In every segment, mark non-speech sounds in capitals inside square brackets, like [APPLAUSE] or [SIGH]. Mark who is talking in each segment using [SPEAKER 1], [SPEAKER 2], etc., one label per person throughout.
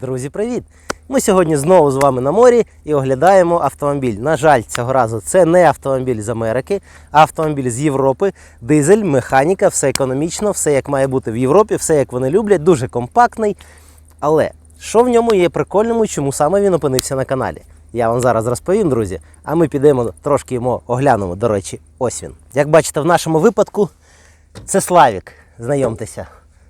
[SPEAKER 1] Друзі, привіт! Ми сьогодні знову з вами на морі і оглядаємо автомобіль. На жаль, цього разу це не автомобіль з Америки, а автомобіль з Європи. Дизель, механіка, все економічно, все як має бути в Європі, все як вони люблять, дуже компактний. Але що в ньому є прикольному, і чому саме він опинився на каналі? Я вам зараз розповім, друзі. А ми підемо трошки йому оглянемо. До речі, ось він. Як бачите, в нашому випадку це Славік. Знайомтеся.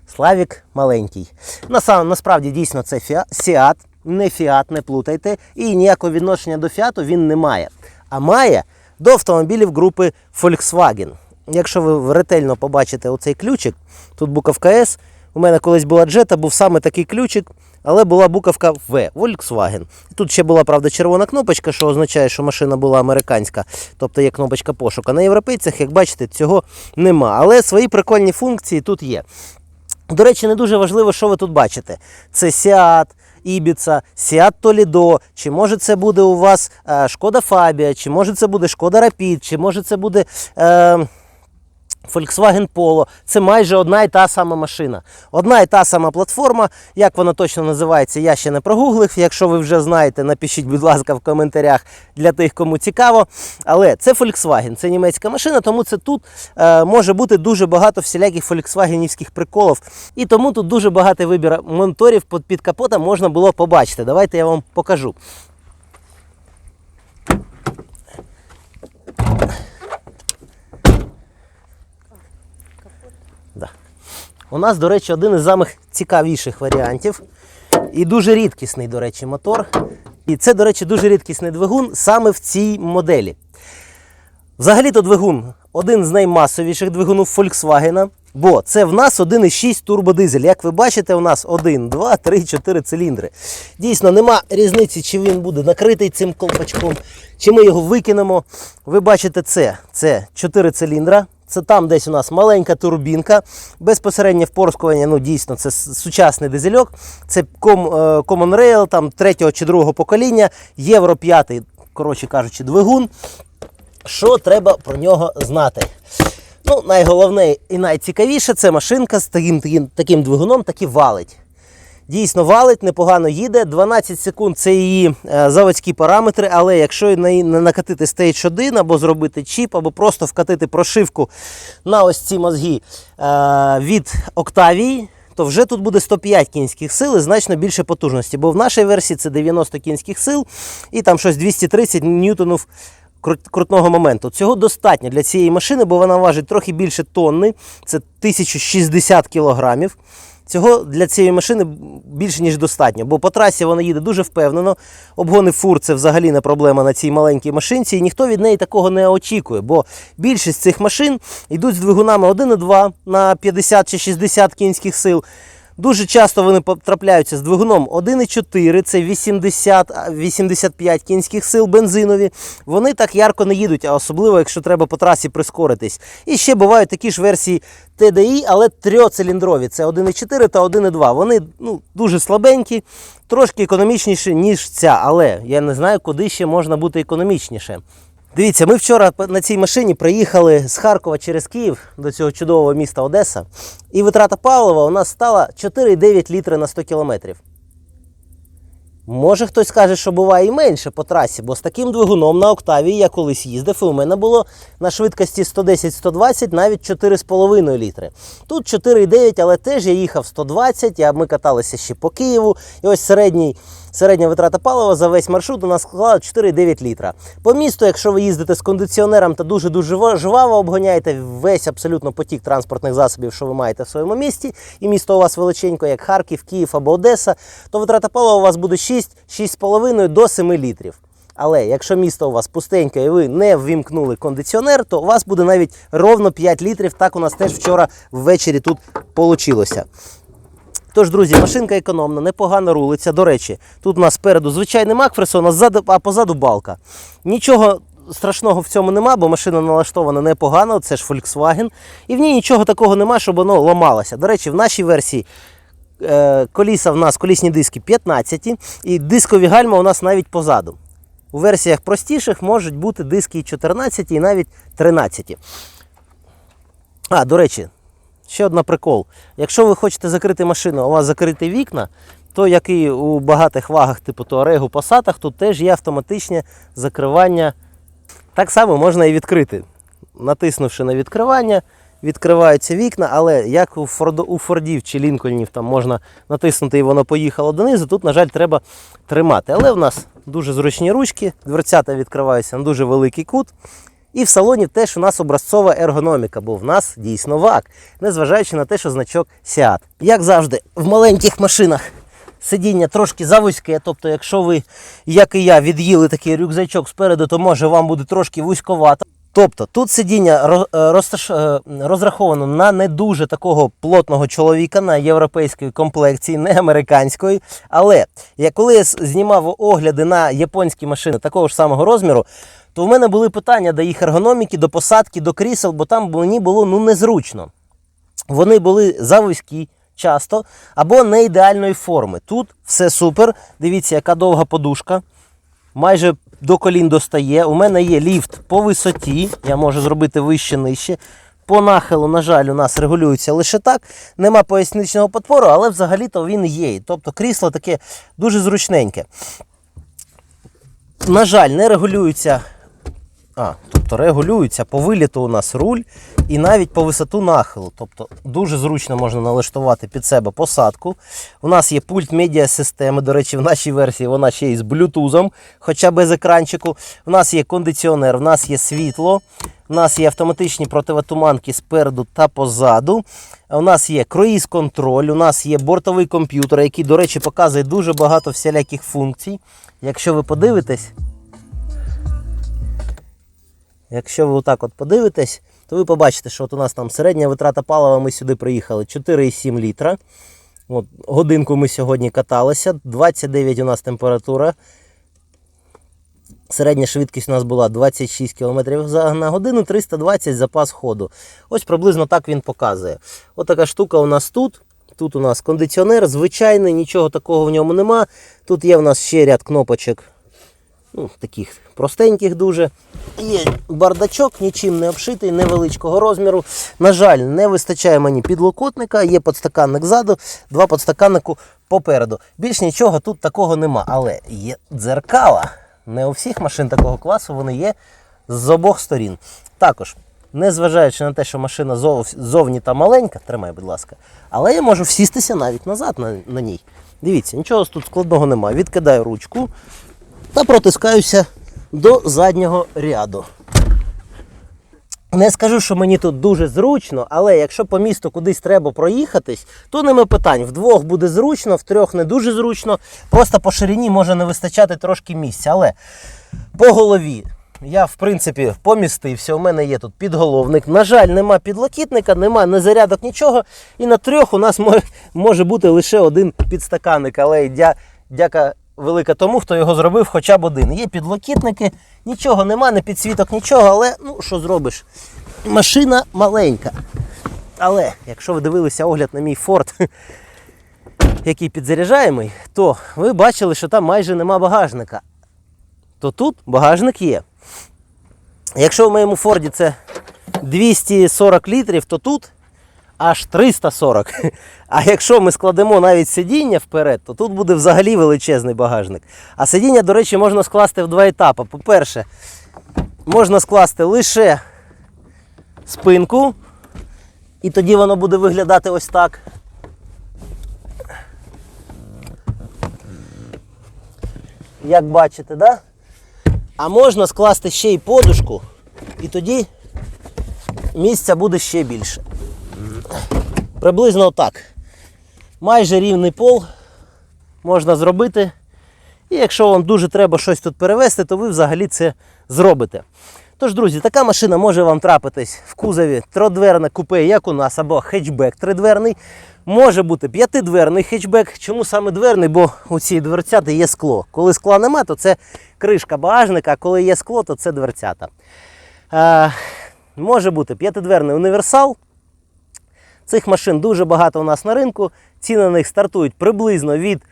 [SPEAKER 1] Славік маленький. Наса- Насправді дійсно це фіа- Сіат, не Фіат, не плутайте. І ніякого відношення до Фіату він не має. А має до автомобілів групи Volkswagen. Якщо ви ретельно побачите оцей ключик, тут буковка S. У мене колись була Jetta, був саме такий ключик, але була буковка В Volkswagen. Тут ще була, правда, червона кнопочка, що означає, що машина була американська, тобто є кнопочка пошуку. На європейцях, як бачите, цього нема. Але свої прикольні функції тут є. До речі, не дуже важливо, що ви тут бачите. Це Сіат, Ібіца, Сіат Толідо, чи може це буде у вас е, Шкода Фабія, чи може це буде Шкода Рапід, чи може це буде. Е, Volkswagen Polo це майже одна і та сама машина. Одна і та сама платформа. Як вона точно називається, я ще не прогуглив. Якщо ви вже знаєте, напишіть, будь ласка, в коментарях для тих, кому цікаво. Але це Volkswagen, це німецька машина, тому це тут е, може бути дуже багато всіляких фольксвагенівських приколів. І тому тут дуже багатий вибір моніторів під капотом можна було побачити. Давайте я вам покажу. У нас, до речі, один із самих цікавіших варіантів. І дуже рідкісний, до речі, мотор. І це, до речі, дуже рідкісний двигун саме в цій моделі. Взагалі-то двигун один з наймасовіших двигунів Volkswagen, бо це в нас 1,6 турбодизель. Як ви бачите, у нас 1, 2, 3, 4 циліндри. Дійсно, нема різниці, чи він буде накритий цим колпачком, чи ми його викинемо. Ви бачите це. Це 4 циліндра. Це там десь у нас маленька турбінка, безпосереднє впорскування, ну дійсно, це сучасний дизельок. Це е, Common Rail там, третього чи другого покоління, Євро 5, коротше кажучи, двигун. Що треба про нього знати? Ну, найголовне і найцікавіше це машинка з таким, таким, таким двигуном таки валить. Дійсно валить, непогано їде. 12 секунд це її е, заводські параметри, але якщо на- накатити Stage 1 або зробити чіп, або просто вкатити прошивку на ось ці мозги е, від Octavia, то вже тут буде 105 кінських сил і значно більше потужності. Бо в нашій версії це 90 кінських сил і там щось 230 ньютонів крутного моменту. Цього достатньо для цієї машини, бо вона важить трохи більше тонни, це 1060 кілограмів. Цього для цієї машини більше ніж достатньо, бо по трасі вона їде дуже впевнено. Обгони фур це взагалі не проблема на цій маленькій машинці, і ніхто від неї такого не очікує, бо більшість цих машин йдуть з двигунами 1,2 на 50 чи 60 кінських сил. Дуже часто вони потрапляються з двигуном 1,4, це 80-85 кінських сил бензинові. Вони так ярко не їдуть, а особливо, якщо треба по трасі прискоритись. І ще бувають такі ж версії TDI, але трьоциліндрові. Це 1,4 та 1,2. Вони ну, дуже слабенькі, трошки економічніші, ніж ця. Але я не знаю, куди ще можна бути економічніше. Дивіться, ми вчора на цій машині приїхали з Харкова через Київ до цього чудового міста Одеса. І витрата палива у нас стала 4,9 літри на 100 кілометрів. Може хтось скаже, що буває і менше по трасі, бо з таким двигуном на Октавії я колись їздив, і у мене було на швидкості 110-120 навіть 4,5 літри. Тут 4,9, але теж я їхав 120, я, ми каталися ще по Києву. І ось середній, середня витрата палива за весь маршрут у нас склала 4,9 літра. По місту, якщо ви їздите з кондиціонером та дуже-дуже жваво обгоняєте весь абсолютно потік транспортних засобів, що ви маєте в своєму місті, і місто у вас величенько, як Харків, Київ або Одеса, то витрата палива у вас буде 6-6,5 до 7 літрів. Але якщо місто у вас пустеньке і ви не ввімкнули кондиціонер, то у вас буде навіть ровно 5 літрів. Так у нас теж вчора ввечері тут получилося. Тож, друзі, машинка економна, непогано рулиться. До речі, тут у нас спереду звичайний Макферсон, а, позаду балка. Нічого страшного в цьому нема, бо машина налаштована непогано, це ж Volkswagen. І в ній нічого такого нема, щоб воно ламалося. До речі, в нашій версії е, коліса в нас колісні диски 15 і дискові гальма у нас навіть позаду. У версіях простіших можуть бути диски 14, і навіть 13. А, до речі, ще одна прикол. Якщо ви хочете закрити машину, а у вас закриті вікна, то як і у багатих вагах, типу Туарегу, Пасатах, тут теж є автоматичне закривання. Так само можна і відкрити. Натиснувши на відкривання, відкриваються вікна, але як у, Фордо, у Фордів чи Лінкольнів там можна натиснути і воно поїхало донизу, тут, на жаль, треба тримати. Але в нас дуже зручні ручки, дверцята відкриваються на дуже великий кут. І в салоні теж у нас образцова ергономіка, бо в нас дійсно ВАК, незважаючи на те, що значок Seat. Як завжди, в маленьких машинах сидіння трошки завузьке, тобто, якщо ви, як і я, від'їли такий рюкзачок спереду, то може вам буде трошки вузьковато. Тобто тут сидіння е, е, розраховано на не дуже такого плотного чоловіка, на європейської комплекції, не американської. Але я коли я знімав огляди на японські машини такого ж самого розміру, то в мене були питання до їх ергономіки, до посадки, до крісел, бо там мені було ну незручно. Вони були завузькі часто або не ідеальної форми. Тут все супер. Дивіться, яка довга подушка. Майже до колін достає. У мене є ліфт по висоті. Я можу зробити вище нижче. По нахилу, на жаль, у нас регулюється лише так. Нема поясничного подпору, але взагалі-то він є. Тобто крісло таке дуже зручненьке. На жаль, не регулюється а, тобто регулюється по виліту у нас руль і навіть по висоту нахилу. Тобто дуже зручно можна налаштувати під себе посадку. У нас є пульт медіасистеми. До речі, в нашій версії вона ще й з блютузом, хоча без екранчику. У нас є кондиціонер, у нас є світло, у нас є автоматичні противотуманки спереду та позаду. У нас є круїз-контроль, у нас є бортовий комп'ютер, який, до речі, показує дуже багато всіляких функцій. Якщо ви подивитесь, Якщо ви отак от подивитесь, то ви побачите, що от у нас там середня витрата палива, ми сюди приїхали 4,7 літра. От, годинку ми сьогодні каталися, 29 у нас температура. Середня швидкість у нас була 26 км на годину, 320 запас ходу. Ось приблизно так він показує. Ось така штука у нас тут. Тут у нас кондиціонер звичайний, нічого такого в ньому нема. Тут є у нас ще ряд кнопочок ну, таких простеньких дуже. Є бардачок, нічим не обшитий, невеличкого розміру. На жаль, не вистачає мені підлокотника, є подстаканник ззаду, два подстаканнику попереду. Більш нічого тут такого нема. Але є дзеркала. Не у всіх машин такого класу вони є з обох сторін. Також, незважаючи на те, що машина зов- зовні та маленька, тримай, будь ласка, але я можу всістися навіть назад на, на ній. Дивіться, нічого тут складного немає. Відкидаю ручку та протискаюся до заднього ряду. Не скажу, що мені тут дуже зручно, але якщо по місту кудись треба проїхатись, то нема питань. Вдвох буде зручно, втрьох не дуже зручно. Просто по ширині може не вистачати трошки місця. Але по голові я, в принципі, помістився. У мене є тут підголовник. На жаль, нема підлокітника, нема не зарядок, нічого. І на трьох у нас може, бути лише один підстаканник. Але дя, дяка велика тому, хто його зробив хоча б один. Є підлокітники, нічого нема, не підсвіток, нічого, але ну що зробиш? Машина маленька. Але якщо ви дивилися огляд на мій Ford, [LAUGHS] який підзаряджаємий, то ви бачили, що там майже нема багажника. То тут багажник є. Якщо в моєму Форді це 240 літрів, то тут аж 340. А якщо ми складемо навіть сидіння вперед, то тут буде взагалі величезний багажник. А сидіння, до речі, можна скласти в два етапи. По-перше, можна скласти лише спинку, і тоді воно буде виглядати ось так. Як бачите, да? А можна скласти ще й подушку, і тоді місця буде ще більше. Приблизно так. Майже рівний пол можна зробити. І якщо вам дуже треба щось тут перевезти, то ви взагалі це зробите. Тож, друзі, така машина може вам трапитись в кузові трьохдверне купе, як у нас, або хетчбек тридверний. Може бути п'ятидверний хетчбек. Чому саме дверний? Бо у цій дверцяти є скло. Коли скла нема, то це кришка багажника, а коли є скло, то це дверцята. Е, може бути п'ятидверний універсал. Цих машин дуже багато у нас на ринку. Ціни на них стартують приблизно від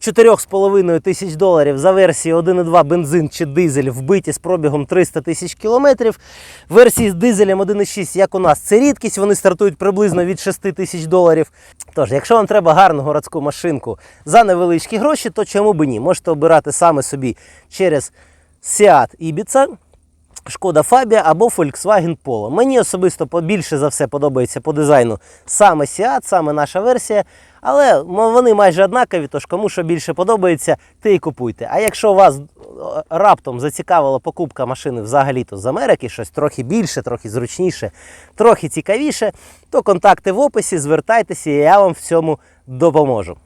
[SPEAKER 1] 4,5 тисяч доларів за версії 1,2 бензин чи дизель вбиті з пробігом 300 тисяч кілометрів. Версії з дизелем 1,6, як у нас, це рідкість, вони стартують приблизно від 6 тисяч доларів. Тож, якщо вам треба гарну городську машинку за невеличкі гроші, то чому би ні? Можете обирати саме собі через Seat Ibiza, Шкода Фабія або Volkswagen Polo. Мені особисто більше за все подобається по дизайну саме Seat, саме наша версія. Але вони майже однакові, тож кому що більше подобається, те і купуйте. А якщо вас е, раптом зацікавила покупка машини взагалі-то з Америки, щось трохи більше, трохи зручніше, трохи цікавіше, то контакти в описі, звертайтеся, і я вам в цьому допоможу.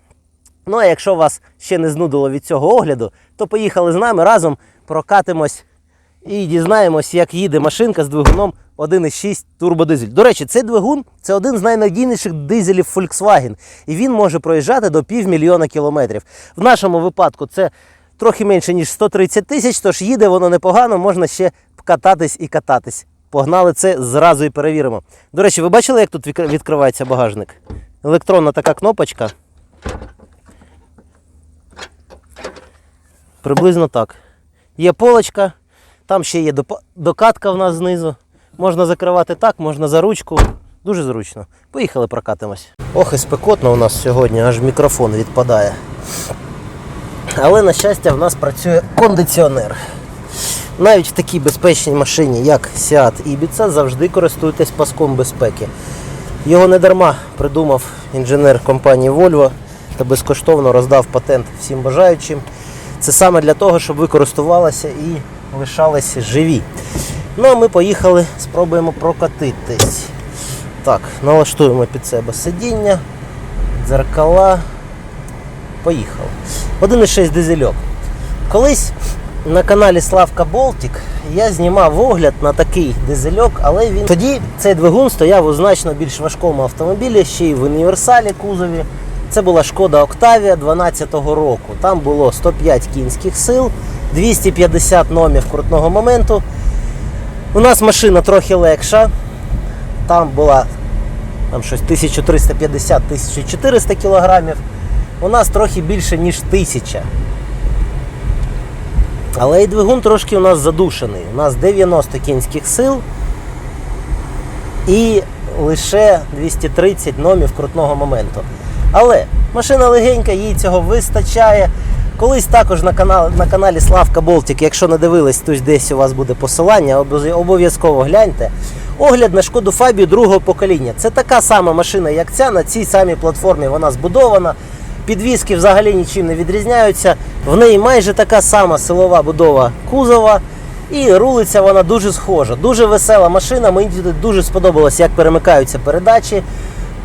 [SPEAKER 1] Ну а якщо вас ще не знудило від цього огляду, то поїхали з нами разом прокатимось і дізнаємось, як їде машинка з двигуном 1,6 турбодизель. До речі, цей двигун це один з найнадійніших дизелів Volkswagen, і він може проїжджати до півмільйона кілометрів. В нашому випадку це трохи менше ніж 130 тисяч, тож їде воно непогано, можна ще кататись і кататись. Погнали це зразу і перевіримо. До речі, ви бачили, як тут відкривається багажник? Електронна така кнопочка. Приблизно так. Є полочка, там ще є докатка в нас знизу. Можна закривати так, можна за ручку. Дуже зручно. Поїхали прокатимось. Ох, і спекотно у нас сьогодні, аж мікрофон відпадає. Але, на щастя, в нас працює кондиціонер. Навіть в такій безпечній машині, як Seat Ibiza, завжди користуйтесь паском безпеки. Його не дарма придумав інженер компанії Volvo та безкоштовно роздав патент всім бажаючим. Це саме для того, щоб ви користувалися і лишалися живі. Ну а ми поїхали, спробуємо прокатитись. Так, налаштуємо під себе сидіння, дзеркала. Поїхали. 1,6 дизельок. Колись на каналі Славка Болтік я знімав огляд на такий дизельок, але він тоді цей двигун стояв у значно більш важкому автомобілі, ще й в універсалі кузові. Це була шкода Октавія 12-го року. Там було 105 кінських сил, 250 номів крутного моменту. У нас машина трохи легша. Там була там щось 1350-1400 кілограмів. У нас трохи більше, ніж 1000. Але і двигун трошки у нас задушений. У нас 90 кінських сил і лише 230 номів крутного моменту. Але машина легенька, їй цього вистачає. Колись також на каналі, на каналі Славка Болтик, якщо не дивились, то десь у вас буде посилання, обов'язково гляньте. Огляд на шкоду Фабію другого покоління. Це така сама машина, як ця, на цій самій платформі вона збудована. Підвіски взагалі нічим не відрізняються. В неї майже така сама силова будова кузова. І рулиться вона дуже схожа. Дуже весела машина. Мені дуже сподобалось, як перемикаються передачі.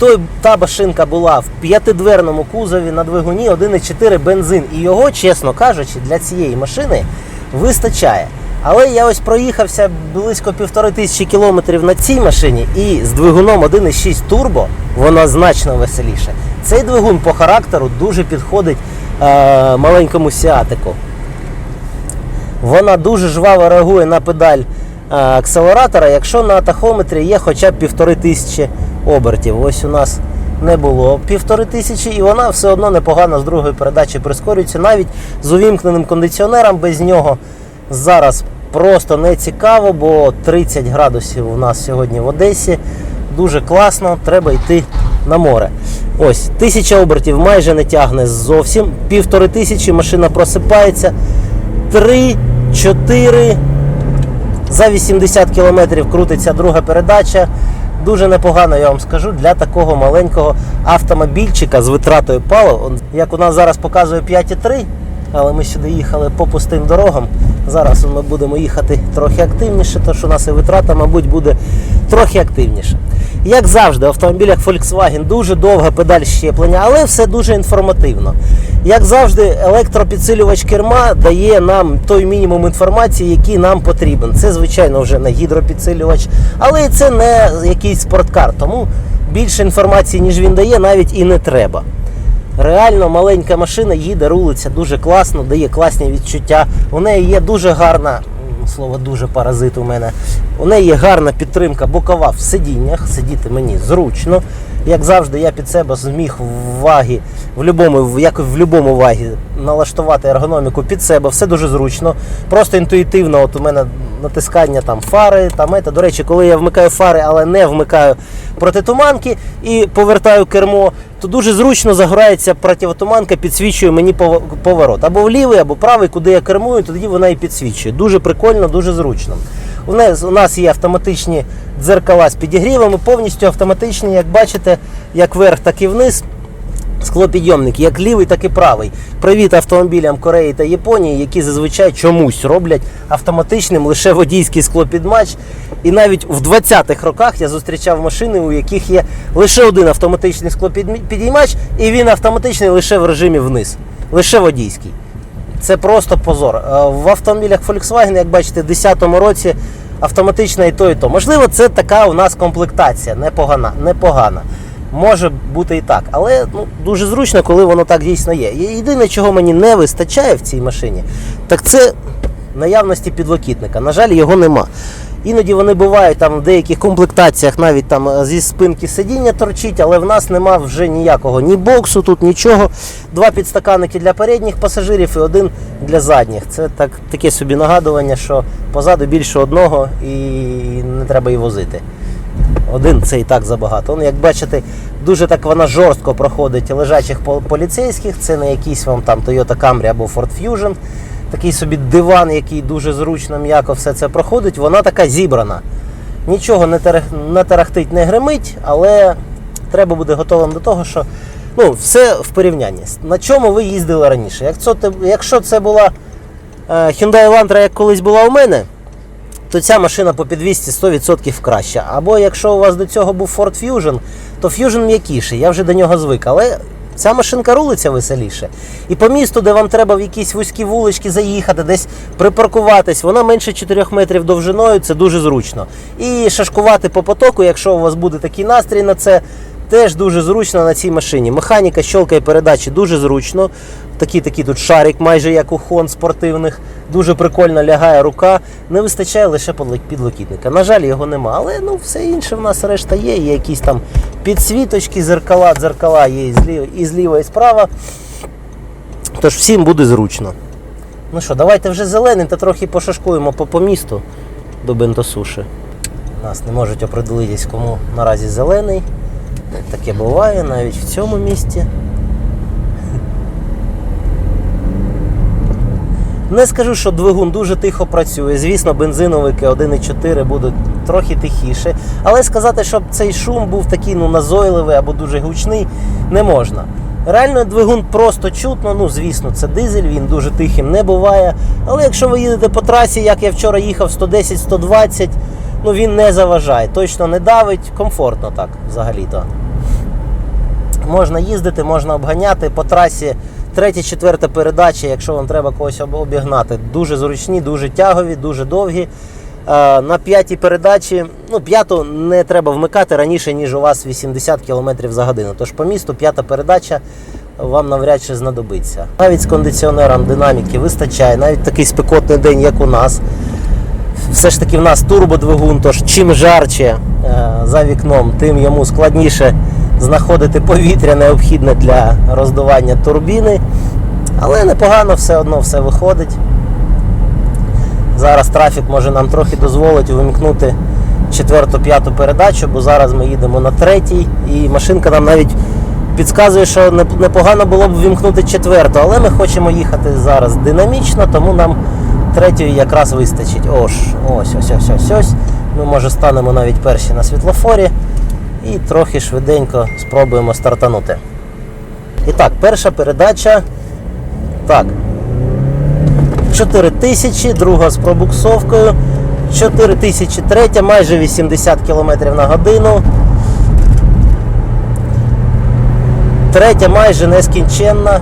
[SPEAKER 1] Той, та машинка була в п'ятидверному кузові на двигуні 1,4 бензин. І його, чесно кажучи, для цієї машини вистачає. Але я ось проїхався близько півтори тисячі кілометрів на цій машині, і з двигуном 1,6 турбо воно значно веселіше. Цей двигун по характеру дуже підходить е, маленькому сіатику. Вона дуже жваво реагує на педаль е, акселератора, якщо на тахометрі є хоча б півтори тисячі обертів. Ось у нас не було півтори тисячі, і вона все одно непогано з другої передачі прискорюється. Навіть з увімкненим кондиціонером без нього зараз просто не цікаво, бо 30 градусів у нас сьогодні в Одесі. Дуже класно, треба йти на море. Ось, тисяча обертів майже не тягне зовсім. Півтори тисячі машина просипається. 3, 4. За 80 кілометрів крутиться друга передача. Дуже непогано, я вам скажу, для такого маленького автомобільчика з витратою палива. Як у нас зараз показує 5,3, але ми сюди їхали по пустим дорогам. Зараз ми будемо їхати трохи активніше, тож у нас і витрата, мабуть, буде трохи активніше. Як завжди, в автомобілях Volkswagen дуже довга педаль щеплення, але все дуже інформативно. Як завжди, електропідсилювач керма дає нам той мінімум інформації, який нам потрібен. Це, звичайно, вже не гідропідсилювач, але це не якийсь спорткар. Тому більше інформації, ніж він дає, навіть і не треба. Реально маленька машина їде, рулиться дуже класно, дає класні відчуття. У неї є дуже гарна, слово дуже паразит у мене. У неї є гарна підтримка бокова в сидіннях. Сидіти мені зручно. Як завжди, я під себе зміг в вагі, в в, як в будь-якому вагі налаштувати ергономіку під себе, все дуже зручно. Просто інтуїтивно, от у мене натискання там фари, там ете. До речі, коли я вмикаю фари, але не вмикаю протитуманки і повертаю кермо, то дуже зручно загорається противотуманка, підсвічує мені поворот. Або в лівий, або правий, куди я кермую, тоді вона і підсвічує. Дуже прикольно, дуже зручно. У нас, у нас є автоматичні дзеркала з підігрівами, повністю автоматичні, як бачите, як вверх, так і вниз. Склопідйомник, як лівий, так і правий. Привіт автомобілям Кореї та Японії, які зазвичай чомусь роблять автоматичним лише водійський склопідмач. І навіть в 20-х роках я зустрічав машини, у яких є лише один автоматичний склопідіймач, і він автоматичний лише в режимі вниз, лише водійський. Це просто позор. Е, В автомобілях Volkswagen, як бачите, в 2010 році автоматично і то, і то. Можливо, це така у нас комплектація, непогана. непогана. Може бути і так, але ну, дуже зручно, коли воно так дійсно є. Єдине, чого мені не вистачає в цій машині, так це наявності підлокітника. На жаль, його нема. Іноді вони бувають там в деяких комплектаціях, навіть там е, зі спинки сидіння торчить, але в нас нема вже ніякого ні боксу, тут нічого. Два підстаканники для передніх пасажирів і один для задніх. Це так, таке собі нагадування, що позаду більше одного і не треба і возити. Один це і так забагато. Ну, як бачите, дуже так вона жорстко проходить лежачих поліцейських. Це не якийсь вам там Toyota Camry або Ford Fusion. Такий собі диван, який дуже зручно, м'яко все це проходить. Вона така зібрана. Нічого не, тарахтить, не гримить, але треба бути готовим до того, що ну, все в порівнянні. На чому ви їздили раніше? Якщо, це- була е, Hyundai Elantra, як колись була у мене, то ця машина по підвісці 100% краща. Або якщо у вас до цього був Ford Fusion, то Fusion м'якіший, я вже до нього звик. Але ця машинка рулиться веселіше. І по місту, де вам треба в якісь вузькі вулички заїхати, десь припаркуватись, вона менше 4 метрів довжиною, це дуже зручно. І шашкувати по потоку, якщо у вас буде такий настрій на це. Теж дуже зручно на цій машині. Механіка щелкає передачі дуже зручно. Такий такий тут шарик, майже як у хон спортивних. Дуже прикольно лягає рука. Не вистачає лише підлокітника. На жаль, його нема. Але ну, все інше в нас решта є. Є якісь там підсвіточки, зеркала, дзеркала є і зліва, і зліва, і справа. Тож всім буде зручно. Ну що, давайте вже зелений та трохи пошашкуємо по, по місту до бентосуші. Нас не можуть определитись, кому наразі зелений. Таке буває навіть в цьому місті. Не скажу, що двигун дуже тихо працює. Звісно, бензиновики 1,4 будуть трохи тихіше. Але сказати, щоб цей шум був такий ну, назойливий або дуже гучний, не можна. Реально двигун просто чутно, ну звісно, це дизель, він дуже тихим не буває. Але якщо ви їдете по трасі, як я вчора їхав 110-120, ну він не заважає, точно не давить, комфортно так взагалі-то. Можна їздити, можна обганяти по трасі. Третя, четверта передача, якщо вам треба когось обігнати. Дуже зручні, дуже тягові, дуже довгі. Е, На п'ятій передачі, ну, п'яту не треба вмикати раніше, ніж у вас 80 км за годину. Тож по місту п'ята передача вам навряд чи знадобиться. Навіть з кондиціонером динаміки вистачає, навіть такий спекотний день, як у нас. Все ж таки в нас турбодвигун, тож чим жарче е, за вікном, тим йому складніше знаходити повітря необхідне для роздування турбіни. Але непогано все одно все виходить. Зараз трафік може нам трохи дозволить вимкнути четверту-п'яту передачу, бо зараз ми їдемо на третій, і машинка нам навіть підказує, що непогано було б вимкнути четверту, але ми хочемо їхати зараз динамічно, тому нам третьої якраз вистачить. Ось, ось, ось, ось, ось, ось. Ми може станемо навіть перші на світлофорі і трохи швиденько спробуємо стартанути. І так, перша передача. Так, 4 тисячі, друга з пробуксовкою, 4 тисячі третя, майже 80 км на годину. Третя майже нескінченна,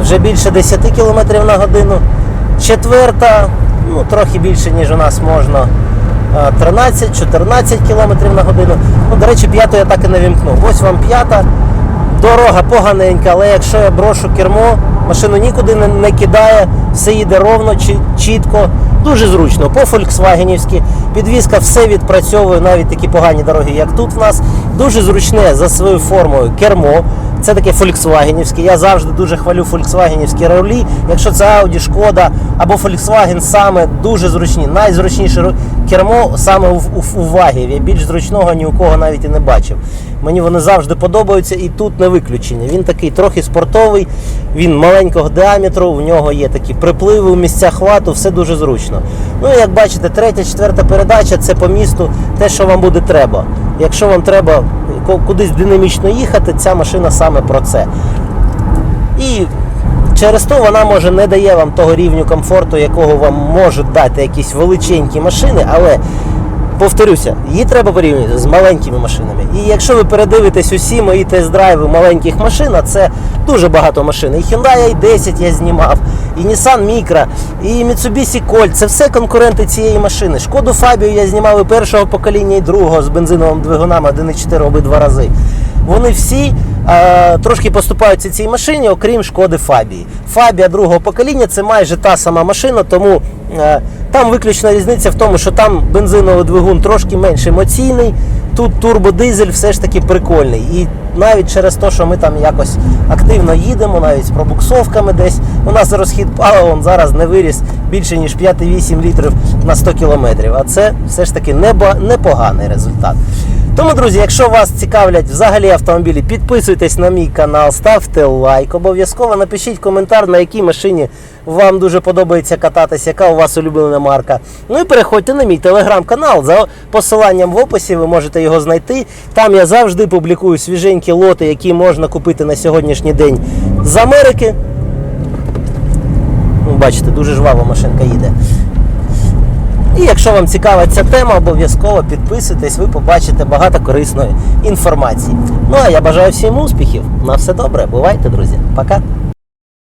[SPEAKER 1] вже більше 10 км на годину. Четверта, ну, трохи більше, ніж у нас можна. 13-14 км на годину. Ну, до речі, п'яту я так і не вімкнув. Ось вам п'ята. Дорога поганенька, але якщо я брошу кермо, машину нікуди не, не кидає, все їде ровно, чі- чітко, дуже зручно. По Volkswagenівськи підвізка все відпрацьовує, навіть такі погані дороги, як тут в нас. Дуже зручне за своєю формою кермо. Це таке фольксвагенівське. Я завжди дуже хвалю фольксвагенівські рулі. Якщо це Audi, Шкода або Volkswagen, саме дуже зручні. Найзручніше кермо саме у, Вагів. Я більш зручного ні у кого навіть і не бачив. Мені вони завжди подобаються і тут не виключення. Він такий трохи спортовий, він маленького діаметру, в нього є такі припливи у місцях хвату, все дуже зручно. Ну і як бачите, третя, четверта передача це по місту те, що вам буде треба. Якщо вам треба кудись динамічно їхати, ця машина саме про це. І через то вона може не дає вам того рівню комфорту, якого вам можуть дати якісь величенькі машини, але повторюся, її треба порівнювати з маленькими машинами. І якщо ви передивитесь усі мої тест-драйви маленьких машин, а це дуже багато машин. І Hyundai i10 я знімав, і Nissan Micra, і Mitsubishi Colt. Це все конкуренти цієї машини. Шкоду Фабію я знімав і першого покоління, і другого з бензиновим двигунами 1,4 обидва рази. Вони всі е, трошки поступаються цій машині, окрім шкоди Фабії. Фабія другого покоління це майже та сама машина, тому е, там виключна різниця в тому, що там бензиновий двигун трошки менш емоційний. Тут турбодизель все ж таки прикольний. І навіть через те, що ми там якось активно їдемо, навіть з пробуксовками десь, у нас розхід палива зараз не виріс більше ніж 5,8 літрів на 100 кілометрів. А це все ж таки непоганий результат. Тому, друзі, якщо вас цікавлять взагалі автомобілі, підписуйтесь на мій канал, ставте лайк. Обов'язково напишіть коментар, на якій машині вам дуже подобається кататися, яка у вас улюблена марка. Ну і переходьте на мій телеграм-канал. За посиланням в описі ви можете його знайти. Там я завжди публікую свіженькі лоти, які можна купити на сьогоднішній день з Америки. Ну, бачите, дуже жвава машинка їде. І якщо вам цікава ця тема, обов'язково підписуйтесь, ви побачите багато корисної інформації. Ну а я бажаю всім успіхів. На все добре. Бувайте, друзі. Пока.